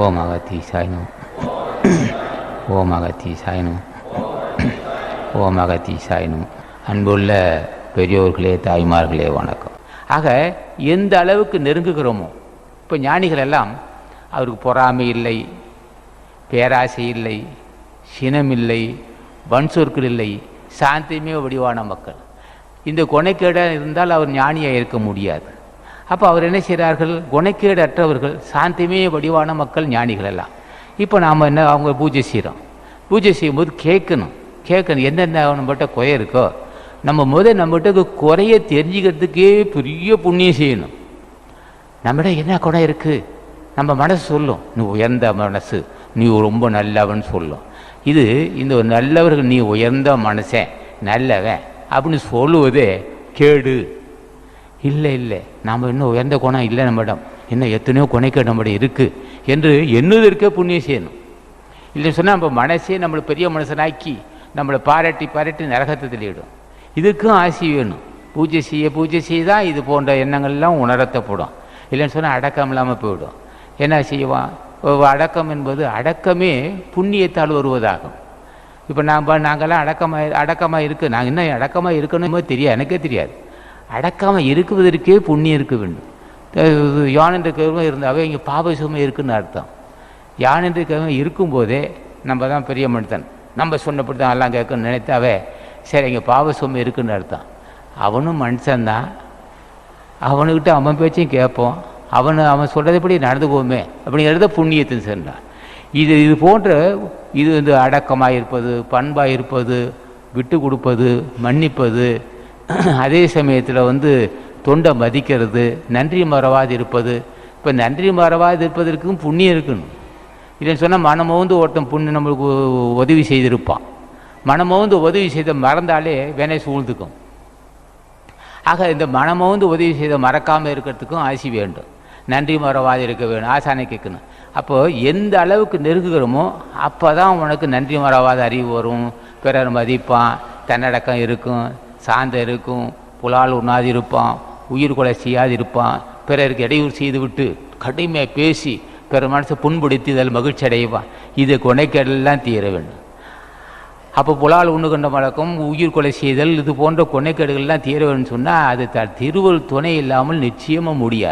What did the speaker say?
ஓம் அகத்தி நம ஓம் அகத்தி நம ஓம் அகத்தி நம அன்புள்ள பெரியோர்களே தாய்மார்களே வணக்கம். ஆக எந்த அளவுக்கு நெருங்குகிறோமோ இப்போ ஞானிகள் எல்லாம் அவருக்கு பொறாமை இல்லை பேராசை இல்லை சினம் இல்லை வன்சொற்கள் இல்லை சாந்தியுமே வடிவான மக்கள். இந்த கொனைக்கேட இருந்தால் அவர் ஞானியாக இருக்க முடியாது. அப்போ அவர் என்ன செய்கிறார்கள் குணக்கேடு அற்றவர்கள் சாந்தியமே வடிவான மக்கள் ஞானிகள் எல்லாம். இப்போ நாம் என்ன அவங்க பூஜை செய்கிறோம் பூஜை செய்யும்போது கேட்கணும். கேட்கணும் என்னென்ன நம்மகிட்ட குறை இருக்கோ. நம்ம முதல் நம்மகிட்ட குறைய தெரிஞ்சுக்கிறதுக்கே பெரிய புண்ணியம் செய்யணும். நம்மகிட்ட என்ன குறை இருக்குது நம்ம மனசு சொல்லும். நீ உயர்ந்த மனசு. நீ ரொம்ப நல்லவன் சொல்லும். இது இந்த ஒரு நல்லவர்கள் நீ உயர்ந்த மனசே நல்லவன் அப்படின்னு சொல்லுவதே கேடு. இல்லை இல்லை நாம் இன்னும் உயர்ந்த குணம் இல்லை நம்மிடம். இன்னும் எத்தனையோ குணைக்க நம்மிடம் இருக்குது என்று எண்ணுவதற்கே புண்ணியம் செய்யணும் இல்லை சொன்னால் நம்ம மனசே நம்மளை பெரிய மனுஷனாக்கி நம்மளை பாராட்டி பாராட்டி நரகத்தை தெளிவிடும் இதுக்கும் ஆசி வேணும். பூஜை செய்ய பூஜை செய்ய தான் இது போன்ற எண்ணங்கள்லாம் உணர்த்தப்படும். இல்லைன்னு சொன்னால் அடக்கம் இல்லாமல் போயிடும். என்ன செய்வான் அடக்கம் என்பது அடக்கமே புண்ணியத்தால் வருவதாகும். இப்போ நாம் நாங்கள்லாம் அடக்கமாக அடக்கமாக இருக்குது நாங்கள் இன்னும் அடக்கமாக இருக்கணுமோ தெரியாது. எனக்கே தெரியாது. அடக்காமல் இருக்குவதற்கே புண்ணியம் இருக்க வேண்டும். அஹ் யான் என்ற கருவம் இருந்தாவே இங்கே பாப சுமை இருக்குன்னு அர்த்தம். யான் என்ற கருவம் இருக்கும்போதே நம்ம தான் பெரிய மனிதன். நம்ம சொன்னபடி தான் எல்லாம் கேட்கணும்னு நினைத்தாவே சரி இங்கே பாவ சுமை இருக்குன்னு அர்த்தம். அவனும் மனுஷன்தான் அவனுக்கிட்ட அவன் பேச்சையும் கேட்போம். அவன் அவன் சொல்கிறதுபடி நடந்துக்குவோமே அப்படிங்கிறத புண்ணியத்தின் சென்றான் இது இது போன்ற இது வந்து அடக்கமாக இருப்பது பண்பாக இருப்பது விட்டு கொடுப்பது மன்னிப்பது அதே சமயத்தில் வந்து தொண்டை மதிக்கிறது நன்றி மறவாது இருப்பது இப்போ நன்றி மறவாது இருப்பதற்கும் புண்ணியம் இருக்கணும். இல்லைன்னு சொன்னால் மனமோந்து ஒருத்தன் புண்ணு நம்மளுக்கு உதவி செய்திருப்பான். மனமோந்து உதவி செய்த மறந்தாலே வேணை சூழ்ந்துக்கும். ஆக இந்த மனமோந்து உதவி செய்த மறக்காமல் இருக்கிறதுக்கும் ஆசி வேண்டும். நன்றி மறவாது இருக்க வேணும். ஆசானை கேட்கணும். அப்போது எந்த அளவுக்கு நெருங்குகிறோமோ அப்போ தான் உனக்கு நன்றி மறவாத அறிவு வரும். பிறர் மதிப்பான் தன்னடக்கம் இருக்கும். சார்ந்த இருக்கும் புலால் உண்ணாது இருப்பான் உயிர் கொலை செய்யாது இருப்பான். பிறருக்கு இடையூறு செய்துவிட்டு கடுமையாக பேசி பிற மனசை புண்படுத்தி இதில் மகிழ்ச்சி அடைவான். இது கொனைக்கடலாம் தீர வேண்டும். அப்போ புலால் உண்ணு கொண்ட வழக்கம் உயிர் கொலை செய்தல் இது போன்ற கொனைக்கேடுகள்லாம் தீர வேணும்னு சொன்னால் அது த திருவள் துணை இல்லாமல் நிச்சயமாக முடியாது.